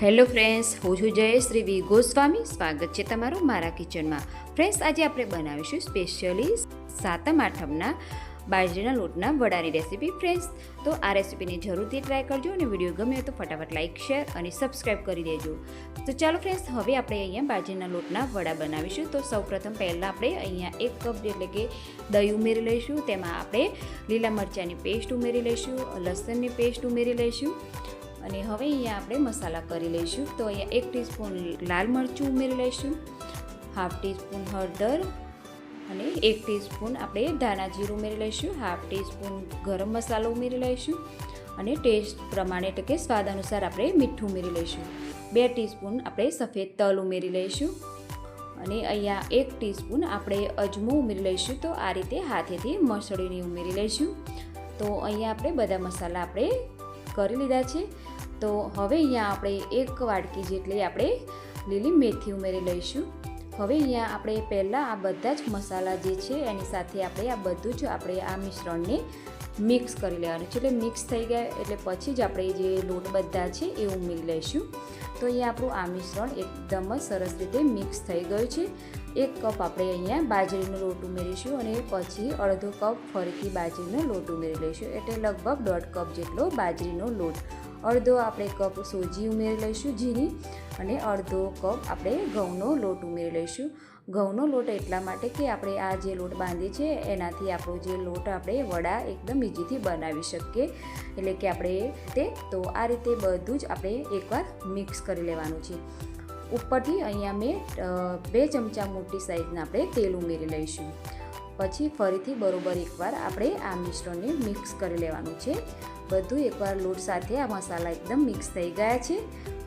Hello friends, હું છું જયશ્રી વી ગોસ્વામી. સ્વાગત છે તમારું મારા કિચનમાં. ફ્રેન્ડ્સ, આજે આપણે બનાવીશું સ્પેશિયલી સાતમ આઠમના બાજરીના લોટના વડાની રેસીપી ફ્રેન્ડ્સ, તો આ રેસીપીની જરૂરથી ટ્રાય કરજો અને વીડિયો ગમે તો ફટાફટ લાઇક શેર અને સબસ્ક્રાઈબ કરી દેજો. તો ચાલો ફ્રેન્ડ્સ, હવે આપણે અહીંયા બાજરીના લોટના વડા બનાવીશું. તો સૌપ્રથમ પહેલાં આપણે અહીંયા એક કપ એટલે કે દહીં ઉમેરી લઈશું. તેમાં આપણે લીલા મરચાંની પેસ્ટ ઉમેરી લઈશું, લસણની પેસ્ટ ઉમેરી લઈશું. અને હવે અહીંયા આપણે મસાલા કરી લઈશું. તો અહીંયા એક ટીસ્પૂન લાલ મરચું ઉમેરી લઈશું, હાફ ટીસ્પૂન હળદર અને એક ટીસ્પૂન આપણે ધાણા જીરું ઉમેરી લઈશું, હાફ ટીસ્પૂન ગરમ મસાલો ઉમેરી લઈશું અને ટેસ્ટ પ્રમાણે એટલે કે સ્વાદ અનુસાર આપણે મીઠું ઉમેરી લઈશું. બે ટીસ્પૂન આપણે સફેદ તલ ઉમેરી લઈશું અને અહીંયા એક ટીસ્પૂન આપણે અજમો ઉમેરી લઈશું. તો આ રીતે હાથેથી મસળીને ઉમેરી લઈશું. તો અહીંયા આપણે બધા મસાલા આપણે કરી લીધા છે. તો હવે અહીંયા આપણે એક વાડકી જેટલી આપણે લીલી મેથી ઉમેરી લઈશું. હવે અહીંયા આપણે પહેલાં આ બધા જ મસાલા જે છે એની સાથે આપણે આ બધું જ આપણે આ મિશ્રણને મિક્સ કરી લેવાનું છે. એટલે મિક્સ થઈ ગયા એટલે પછી જ આપણે જે લોટ બધા છે એ ઉમેરી લઈશું. તો અહીંયા આપણું આ મિશ્રણ એકદમ જ સરસ રીતે મિક્સ થઈ ગયું છે. એક કપ આપણે અહીંયા બાજરીનો લોટ ઉમેરીશું અને પછી અડધો કપ ફરીથી બાજરીનો લોટ ઉમેરી લઈશું. એટલે લગભગ દોઢ કપ જેટલો બાજરીનો લોટ. અડધો આપણે કપ સોજી ઉમેરી લઈશું ઝીણી અને અડધો કપ આપણે ઘઉંનો લોટ ઉમેરી લઈશું. ઘઉંનો લોટ એટલા માટે કે આપણે આ જે લોટ બાંધીએ છીએ એનાથી આપણો જે લોટ આપણે વડા એકદમ ઇઝીથી બનાવી શકીએ. એટલે કે આપણે તે, તો આ રીતે બધું જ આપણે એકવાર મિક્સ કરી લેવાનું છે. ઉપરથી અહીંયા મેં બે ચમચા મોટી સાઈઝના આપણે તેલ ઉમેરી લઈશું. પછી ફરીથી બરોબર એકવાર આપણે આ મિશ્રણને મિક્સ કરી લેવાનું છે. બધું એકવાર લોટ સાથે આ મસાલા એકદમ મિક્સ થઈ ગયા છે.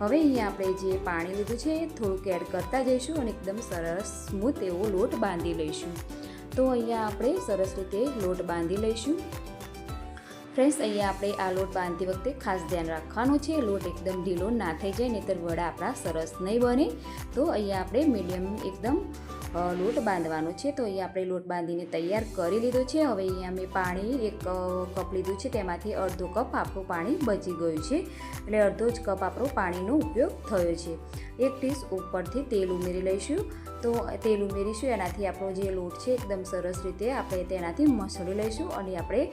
હવે અહીંયા આપણે જે પાણી લીધું છે એ થોડુંક એડ કરતા જઈશું અને એકદમ સરસ સ્મૂથ એવો લોટ બાંધી લઈશું. તો અહીંયા આપણે સરસ રીતે લોટ બાંધી લઈશું. ફ્રેન્ડ્સ, અહીંયા આપણે આ લોટ બાંધતી વખતે ખાસ ધ્યાન રાખવાનું છે. લોટ એકદમ ઢીલો ના થઈ જાય, નહીતર વડા આપણા સરસ નહીં બને. તો અહીંયા આપણે મીડિયમ એકદમ લોટ બાંધવાનો છે. તો અહીંયા આપણે લોટ બાંધીને તૈયાર કરી લીધો છે. હવે અહીંયા મેં પાણી એક કપ લીધું છે. તેમાંથી અડધો કપ આપણું પાણી બચી ગયું છે. એટલે અડધો જ કપ આપણો પાણીનો ઉપયોગ થયો છે. એક ટીસ ઉપરથી તેલ ઉમેરી લઈશું. તો તેલ ઉમેરીશું. એનાથી આપણો જે લોટ છે એકદમ સરસ રીતે આપણે તેનાથી મસળી લઈશું. અને આપણે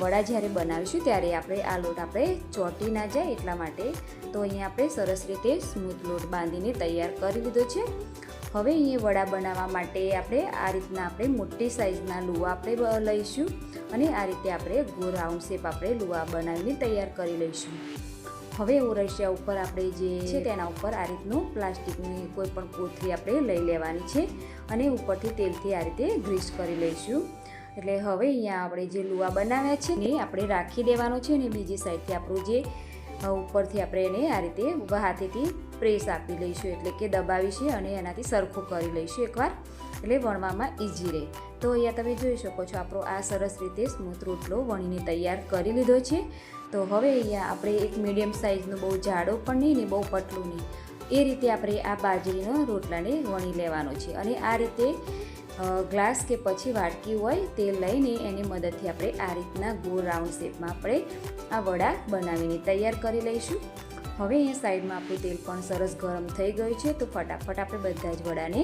વડા જ્યારે બનાવીશું ત્યારે આપણે આ લોટ આપણે ચોંટી ના જાય એટલા માટે. તો અહીંયા આપણે સરસ રીતે સ્મૂથ લોટ બાંધીને તૈયાર કરી લીધો છે. હવે અહીંયા વડા બનાવવા માટે આપણે આ રીતના આપણે મોટી સાઇઝના લુવા આપણે લઈશું અને આ રીતે આપણે ગોળ રાઉન્ડ શેપ આપણે લુવા બનાવીને તૈયાર કરી લઈશું. હવે ઓરસિયા ઉપર આપણે જે છે તેના ઉપર આ રીતનું પ્લાસ્ટિકની કોઈ પણ કોથળી આપણે લઈ લેવાની છે અને ઉપરથી તેલથી આ રીતે ગ્રીસ કરી લઈશું. એટલે હવે અહીંયા આપણે જે લુવા બનાવ્યા છે ને આપણે રાખી દેવાનો છે અને બીજી સાઈડથી આપણું જે ઉપરથી આપણે એને આ રીતે હાથેથી પ્રેસ આપી લઈશું. એટલે કે દબાવીશું અને એનાથી સરખું કરી લઈશું એકવાર. એટલે વણવામાં ઇઝી રહે. તો અહીંયા તમે જોઈ શકો છો, આપણો આ સરસ રીતે સ્મૂથ રોટલો વણીને તૈયાર કરી લીધો છે. તો હવે અહીંયા આપણે એક મીડિયમ સાઇઝનો બહુ જાડો પણ નહીં ને બહુ પતલું નહીં. એ રીતે આપણે આ બાજરીનો રોટલાને વણી લેવાનો છે. અને આ રીતે ગ્લાસ કે પછી વાટકી હોય તે લઈને એની મદદથી આપણે આ રીતના ગોળ રાઉન્ડ શેપમાં આપણે આ વડા બનાવીને તૈયાર કરી લઈશું. હવે અહીંયા સાઈડમાં આપણું તેલ પણ સરસ ગરમ થઈ ગયું છે, તો ફટાફટ આપણે બધા જ વડાને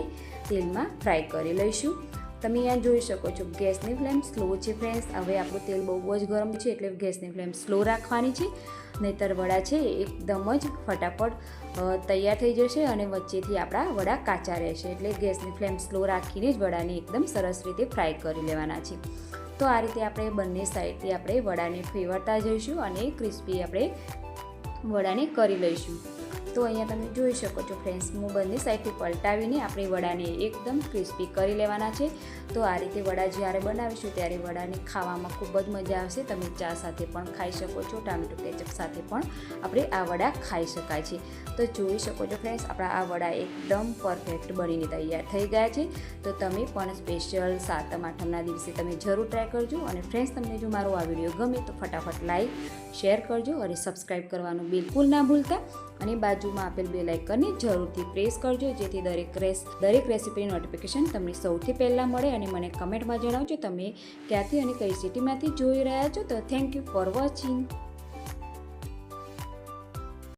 તેલમાં ફ્રાય કરી લઈશું. તમે અહીંયા જોઈ શકો છો, ગેસની ફ્લેમ સ્લો છે ફ્રેન્ડ્સ. હવે આપણું તેલ બહુ જ ગરમ છે, એટલે ગેસની ફ્લેમ સ્લો રાખવાની છે. નહીતર વડા છે, એકદમ જ ફટાફટ તૈયાર થઈ જશે અને વચ્ચેથી આપણા વડા કાચા રહેશે. એટલે ગેસની ફ્લેમ સ્લો રાખીને જ વડાને એકદમ સરસ રીતે ફ્રાય કરી લેવાના છે. તો આ રીતે આપણે બંને સાઈડથી આપણે વડાને ફેવરતા જઈશું અને ક્રિસ્પી આપણે વડાને કરી લઈશું. તો અહીંયા તમે જોઈ શકો છો ફ્રેન્ડ્સ હું બંને સાઈડથી પલટાવીને આપણે વડાને એકદમ ક્રિસ્પી કરી લેવાના છે. તો આ રીતે વડા જ્યારે બનાવીશું ત્યારે વડાને ખાવામાં ખૂબ જ મજા આવશે. તમે ચા સાથે પણ ખાઈ શકો છો, ટામેટો કેચઅપ સાથે પણ આપણે આ વડા ખાઈ શકાય છે. તો જોઈ શકો છો ફ્રેન્ડ્સ, આપણા આ વડા એકદમ પરફેક્ટ બનીને તૈયાર થઈ ગયા છે. તો તમે પણ સ્પેશિયલ સાતમ આઠમના દિવસે તમે જરૂર ટ્રાય કરજો અને ફ્રેન્ડ્સ, તમને જો મારો આ વીડિયો ગમે તો ફટાફટ લાઈક, શેર કરજો અને સબસ્ક્રાઈબ કરવાનું બિલકુલ ના ભૂલતા. અને બાજુમાં આપેલ બે લાઇકનને જરૂરથી પ્રેસ કરજો, જેથી દરેક રેસ, દરેક રેસીપીની નોટિફિકેશન તમને સૌથી પહેલાં મળે અને મને કમેન્ટમાં જણાવજો તમે ક્યાંથી અને કઈ સિટીમાંથી જોઈ રહ્યા છો. તો થેન્ક યુ ફોર વોચિંગ